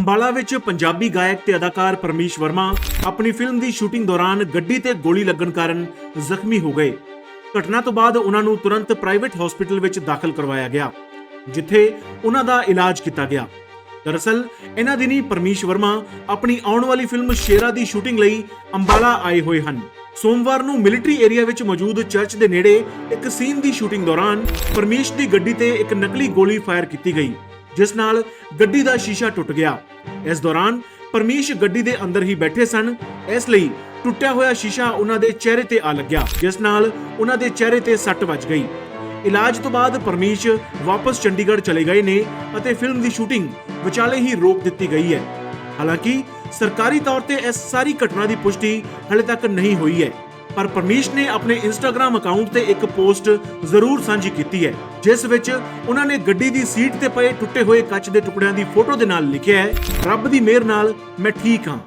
ਅੰਬਾਲਾ ਵਿੱਚ ਪੰਜਾਬੀ ਗਾਇਕ ਤੇ ਅਦਾਕਾਰ ਪਰਮੇਸ਼ ਵਰਮਾ ਆਪਣੀ ਫਿਲਮ ਦੀ ਸ਼ੂਟਿੰਗ ਦੌਰਾਨ ਗੱਡੀ ਤੇ ਗੋਲੀ ਲੱਗਣ ਕਾਰਨ ਜ਼ਖਮੀ ਹੋ ਗਏ। ਘਟਨਾ ਤੋਂ ਬਾਅਦ ਉਹਨਾਂ ਨੂੰ ਤੁਰੰਤ ਪ੍ਰਾਈਵੇਟ ਹਸਪੀਟਲ ਵਿੱਚ ਦਾਖਲ ਕਰਵਾਇਆ ਗਿਆ, ਜਿੱਥੇ ਉਹਨਾਂ ਦਾ ਇਲਾਜ ਕੀਤਾ ਗਿਆ। ਦਰਅਸਲ, ਇਹਨਾਂ ਦਿਨੀ ਪਰਮੇਸ਼ ਵਰਮਾ ਆਪਣੀ ਆਉਣ ਵਾਲੀ ਫਿਲਮ ਸ਼ੇਰਾ ਦੀ ਸ਼ੂਟਿੰਗ ਲਈ ਅੰਬਾਲਾ ਆਏ ਹੋਏ ਹਨ। ਸੋਮਵਾਰ ਨੂੰ ਮਿਲਟਰੀ ਏਰੀਆ ਵਿੱਚ ਮੌਜੂਦ ਚਰਚ ਦੇ ਨੇੜੇ ਇੱਕ ਸੀਨ ਦੀ ਸ਼ੂਟਿੰਗ ਦੌਰਾਨ ਪਰਮੇਸ਼ ਦੀ ਗੱਡੀ ਤੇ ਇੱਕ ਨਕਲੀ ਗੋਲੀ ਫਾਇਰ ਕੀਤੀ ਗਈ। ਜਿਸ ਨਾਲ ਗੱਡੀ ਦਾ ਸ਼ੀਸ਼ਾ ਟੁੱਟ ਗਿਆ। ਇਸ ਦੌਰਾਨ ਪਰਮੇਸ਼ ਗੱਡੀ ਦੇ ਅੰਦਰ ਹੀ ਬੈਠੇ ਸਨ। ਇਸ ਲਈ ਟੁੱਟਿਆ ਹੋਇਆ ਸ਼ੀਸ਼ਾ ਉਹਨਾਂ ਦੇ ਚਿਹਰੇ ਤੇ ਆ ਲੱਗਿਆ, ਜਿਸ ਨਾਲ ਉਹਨਾਂ ਦੇ ਚਿਹਰੇ ਤੇ ਸੱਟ ਵੱਜ ਗਈ। ਇਲਾਜ ਤੋਂ ਬਾਅਦ ਪਰਮੇਸ਼ ਵਾਪਸ ਚੰਡੀਗੜ੍ਹ ਚਲੇ ਗਏ ਨੇ ਅਤੇ ਫਿਲਮ ਦੀ ਸ਼ੂਟਿੰਗ ਵਿਚਾਲੇ ਹੀ ਰੋਕ ਦਿੱਤੀ ਗਈ ਹੈ। ਹਾਲਾਂਕਿ ਸਰਕਾਰੀ ਤੌਰ ਤੇ ਇਸ ਸਾਰੀ ਘਟਨਾ ਦੀ ਪੁਸ਼ਟੀ ਹਲੇ ਤੱਕ ਨਹੀਂ ਹੋਈ ਹੈ। ਪਰ ਪਰਮੇਸ਼ ਨੇ ਆਪਣੇ ਇੰਸਟਾਗ੍ਰam ਅਕਾਊਂਟ ਤੇ ਇੱਕ ਪੋਸਟ ਜ਼ਰੂਰ ਸਾਂਝੀ ਕੀਤੀ ਹੈ, ਜਿਸ ਵਿੱਚ ਉਹਨਾਂ ਨੇ ਗੱਡੀ ਦੀ ਸੀਟ ਤੇ ਪਏ, ਟੁੱਟੇ ਹੋਏ ਕੱਚ ਦੇ ਟੁਕੜਿਆਂ ਦੀ ਫੋਟੋ ਦੇ ਨਾਲ ਲਿਖਿਆ ਹੈ, ਰੱਬ ਦੀ ਮਿਹਰ ਨਾਲ ਮੈਂ ਠੀਕ ਹਾਂ।